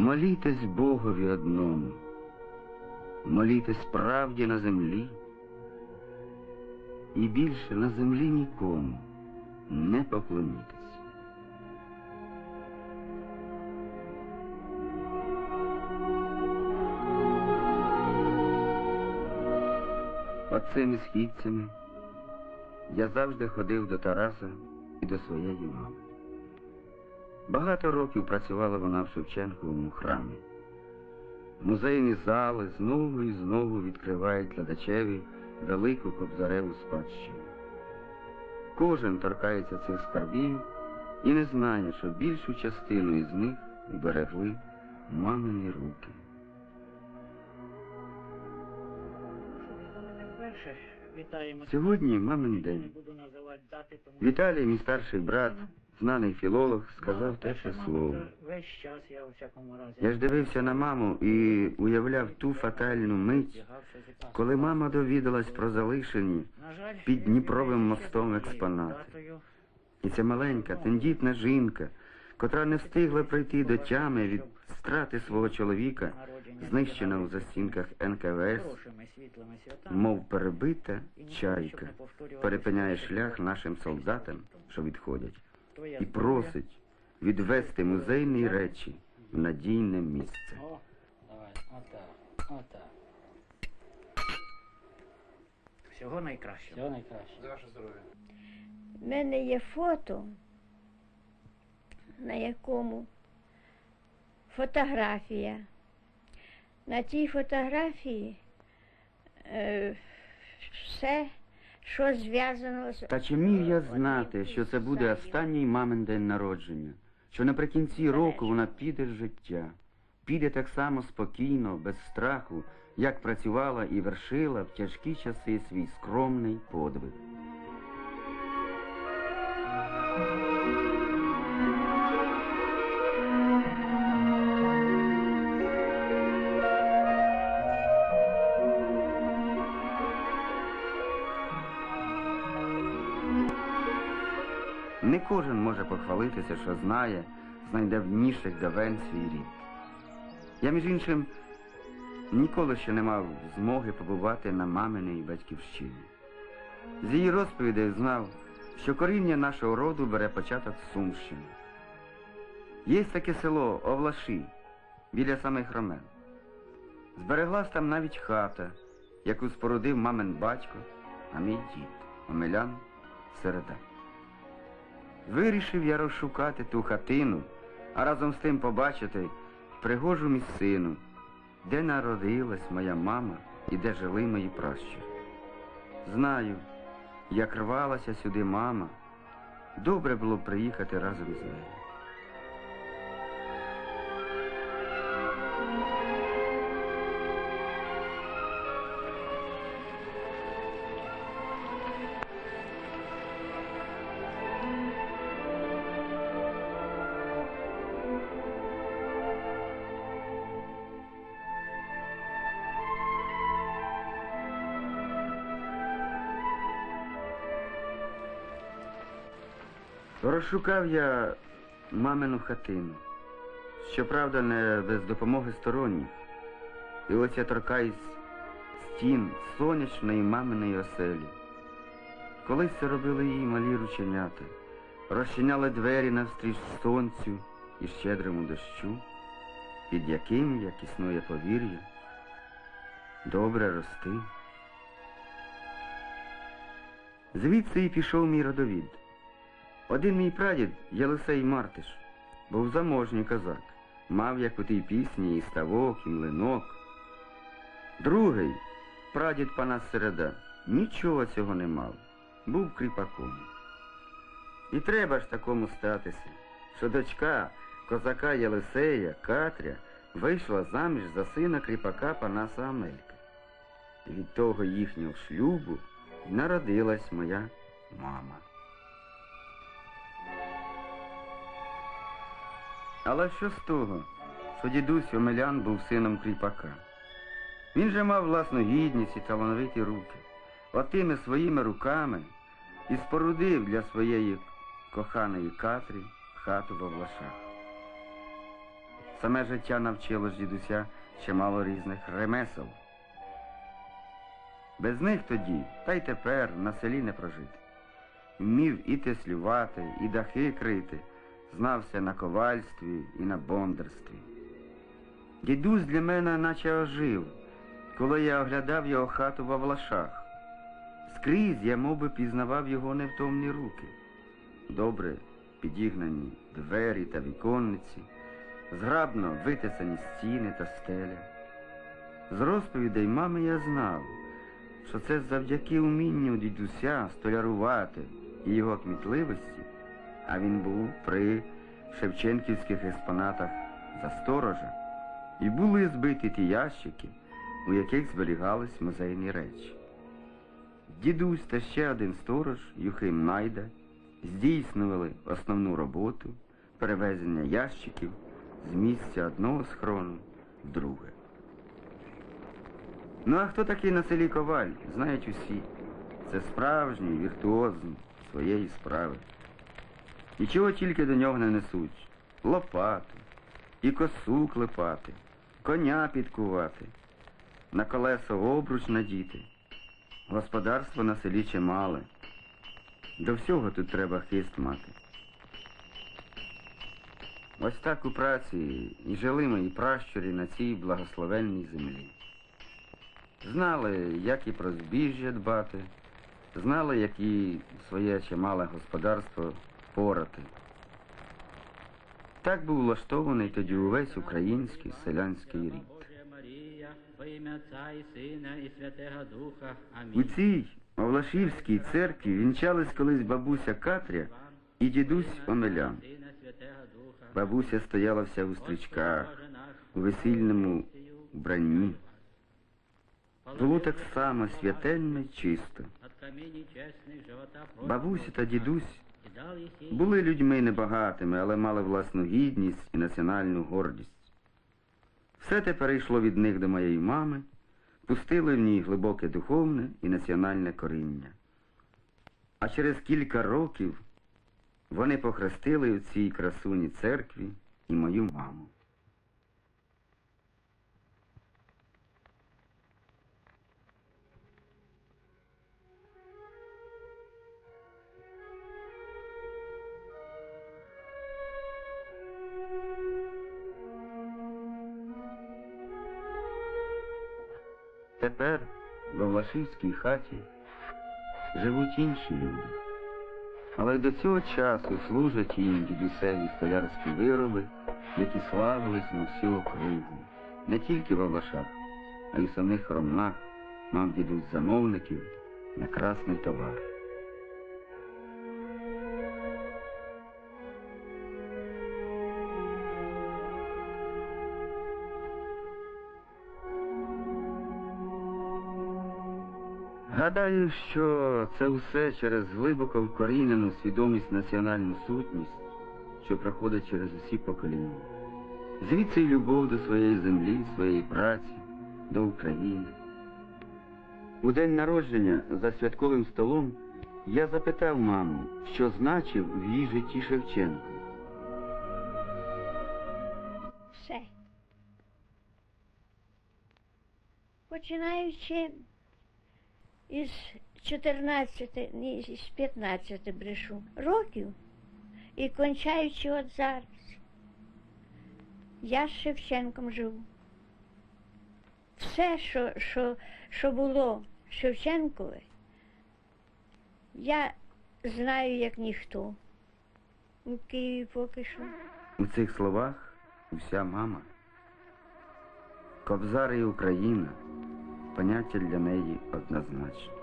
Молітесь Богові одному, молітесь правді на землі, і більше на землі нікому не поклонітесь. Оцими східцями я завжди ходив до Тараса і до своєї мами. Багато років працювала вона в Шевченковому храмі. Музейні зали знову і знову відкривають глядачеві велику кобзареву спадщину. Кожен торкається цих скарбів і не знає, що більшу частину із них берегли мамині руки. Сьогодні мамин день. Віталій, мій старший брат, знаний філолог, сказав те мама, слово. Весь час я у всякому разі. Я ж дивився на маму і уявляв ту фатальну мить, коли мама довідалась про залишені, під Дніпровим мостом ще експонати. і ця маленька, тендітна жінка, котра не встигла прийти до тями від страти свого чоловіка, знищена у застінках НКВС, мов перебита чайка, перепиняє шлях нашим солдатам, що відходять, і просить відвести музейні речі в надійне місце. О, давай, отак, отак. Всього найкращого. Всього найкраще. В мене є фото, на якому фотографія. На цій фотографії е, все, що зв'язано з Та чи міг я знати, що це буде останній мамин день народження, що наприкінці року вона піде з життя, піде так само спокійно, без страху, як працювала і вершила в тяжкі часи свій скромний подвиг. Не кожен може похвалитися, що знає з найдавніших давен свій рід. Я, між іншим, ніколи ще не мав змоги побувати на маминій батьківщині. З її розповідей знав, що коріння нашого роду бере початок з Сумщини. Є таке село Овлаші біля самих Ромен. Збереглась там навіть хата, яку спорудив мамин батько, а мій дід, Омелян Середа. Вирішив я розшукати ту хатину, а разом з тим побачити пригожу місцину, де народилась моя мама і де жили мої пращі. Знаю, як рвалася сюди мама, добре було приїхати разом з нею. Розшукав я мамину хатину. Щоправда, не без допомоги сторонніх. І ось я торкаюсь стін сонячної маминої оселі. Колись це робили її малі рученята, розчиняли двері навстріч сонцю і щедрому дощу, під яким, як існує повір'я, добре рости. Звідси і пішов мій родовід. Один мій прадід, Єлисей Мартиш, був заможній козак, мав, як у тій пісні, і ставок, і млинок. Другий, прадід пана Середа, нічого цього не мав, був кріпаком. І треба ж такому статися, що дочка козака Єлисея, Катря, вийшла заміж за сина кріпака Панаса Амелька. І від того їхнього шлюбу народилась моя мама. Але що з того, що дідусь Омелян був сином кріпака? Він же мав власну гідність і талановиті руки. Отими своїми руками і спорудив для своєї коханої Катрі хату в облашах. Саме життя навчило ж дідуся чимало різних ремесел. Без них тоді, та й тепер на селі не прожити. Вмів і теслювати, і дахи крити, знався на ковальстві і на бондарстві. Дідусь для мене наче ожив, коли я оглядав його хату в Авлашах. Скрізь я мов би, пізнавав його невтомні руки. Добре підігнані двері та віконниці, зграбно витисані стіни та стеля. З розповідей мами я знав, що це завдяки умінню дідуся столярувати і його кмітливості, а він був при шевченківських експонатах за сторожа, і були збиті ті ящики, у яких зберігались музейні речі. Дідусь та ще один сторож, Юхим Найда, здійснювали основну роботу перевезення ящиків з місця одного схрону в друге. Ну а хто такий на селі коваль, знають усі. Це справжній віртуозний своєї справи. І чого тільки до нього не несуть. Лопату, і косу клепати, коня підкувати, на колесо обруч надіти. Господарство на селі чимале. До всього тут треба хист мати. Ось так у праці і жили мої пращурі на цій благословенній землі. Знали, як і про збіжжя дбати, знали, як і своє чимале господарство порати. Так був влаштований тоді увесь український селянський рід. У цій Овлашівській церкві вінчались колись бабуся Катря і дідусь Омелян. Бабуся стояла вся у стрічках, у весільному вбранні. Було так само святельно й чисто. Бабуся та дідусь були людьми небагатими, але мали власну гідність і національну гордість. Все те перейшло від них до моєї мами, пустило в ній глибоке духовне і національне коріння. А через кілька років вони похрестили у цій красуні церкві і мою маму. Тепер в Овлашівській хаті живуть інші люди. Але до цього часу служать їм дідусеві столярські вироби, які славились на всю округу. Не тільки в Овлашах, а й у самих Хромнах мав дідусь замовників на красний товар. Гадаю, що це все через глибоко вкорінену свідомість національну сутність, що проходить через усі покоління. Звідси й любов до своєї землі, своєї праці, до України. У день народження за святковим столом я запитав маму, що значив в її житті Шевченко. Все. Починаючи із 14, ні, із 15 брешу років і кончаючи от зараз. Я з Шевченком живу. Все, що, що, що було Шевченкове, я знаю як ніхто. У Києві поки що. У цих словах уся мама. Кобзар і Україна поняття для неї однозначне.